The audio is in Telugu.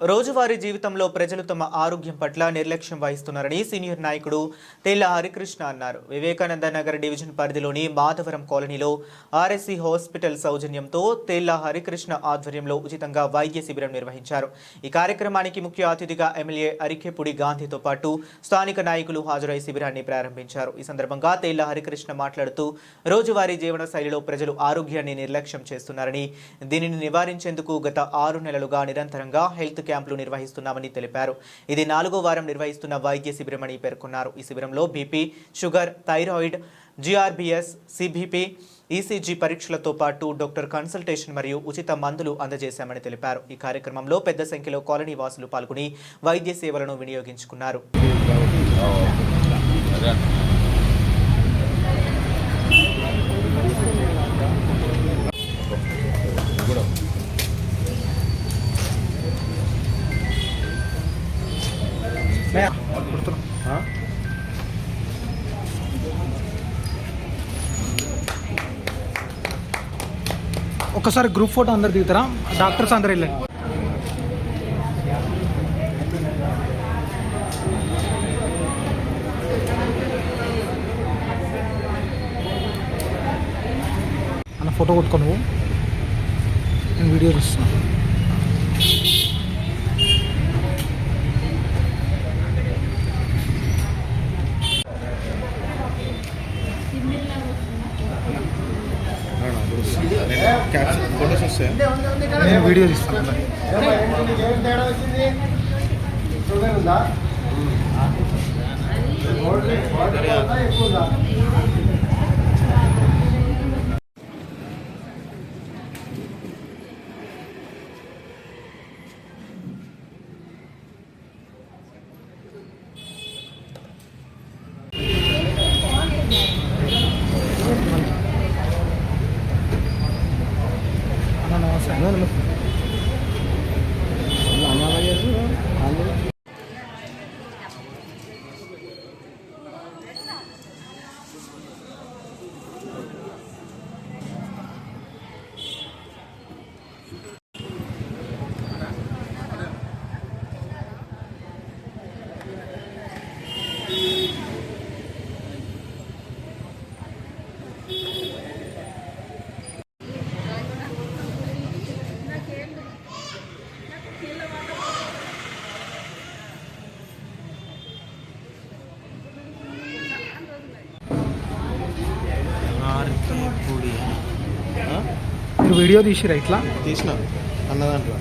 రోజువారీ జీవితంలో ప్రజలు తమ ఆరోగ్యం పట్ల నిర్లక్ష్యం వహిస్తున్నారని సీనియర్ నాయకుడు తెల్ల హరికృష్ణ అన్నారు. వివేకానంద నగర్ డివిజన్ పరిధిలోని మాధవరం కాలనీలో ఆర్ఎస్సీ హాస్పిటల్ సౌజన్యంతో తెల్ల హరికృష్ణ ఆధ్వర్యంలో ఉచితంగా వైద్య శిబిరం నిర్వహించారు. ఈ కార్యక్రమానికి ముఖ్య అతిథిగా ఎమ్మెల్యే అరికెపుడి గాంధీతో పాటు స్థానిక నాయకులు హాజరై శిబిరాన్ని ప్రారంభించారు. ఈ సందర్భంగా తెల్ల హరికృష్ణ మాట్లాడుతూ రోజువారీ జీవన శైలిలో ప్రజలు ఆరోగ్యాన్ని నిర్లక్ష్యం చేస్తున్నారని దీనిని నివారించేందుకు గత ఆరు నెలలుగా నిరంతరంగా హెల్త్ క్యాంపులు నిర్వహిస్తున్నామని తెలిపారు. ఇది నాలుగో వారం నిర్వహిస్తున్న వైద్య శిబిరమని పేర్కొన్నారు. ఈ శిబిరంలో BP sugar thyroid GRBS CBP ECG పరీక్షలతో పాటు డాక్టర్ కన్సల్టేషన్ మరియు ఉచిత మందులు అందజేశామని తెలిపారు. ఈ కార్యక్రమంలో పెద్ద సంఖ్యలో కాలనీ వాసులు పాల్గొని వైద్య సేవలను వినియోగించుకున్నారు. ఒక్కసారి గ్రూప్ ఫోటో అందరు దిగుతారా? డాక్టర్స్ అందరు వెళ్ళండి. అన్న ఫోటో కొట్టుకో నువ్వు. నేను వీడియో చూస్తున్నాను తీస్తున్నా ఫోటోస్ వస్తాయి నేను వీడియో తీస్తాను. అన్న నమస్తే మీరు వీడియో తీసిరా ఇట్లా? తీసిన. అన్న దాంట్లో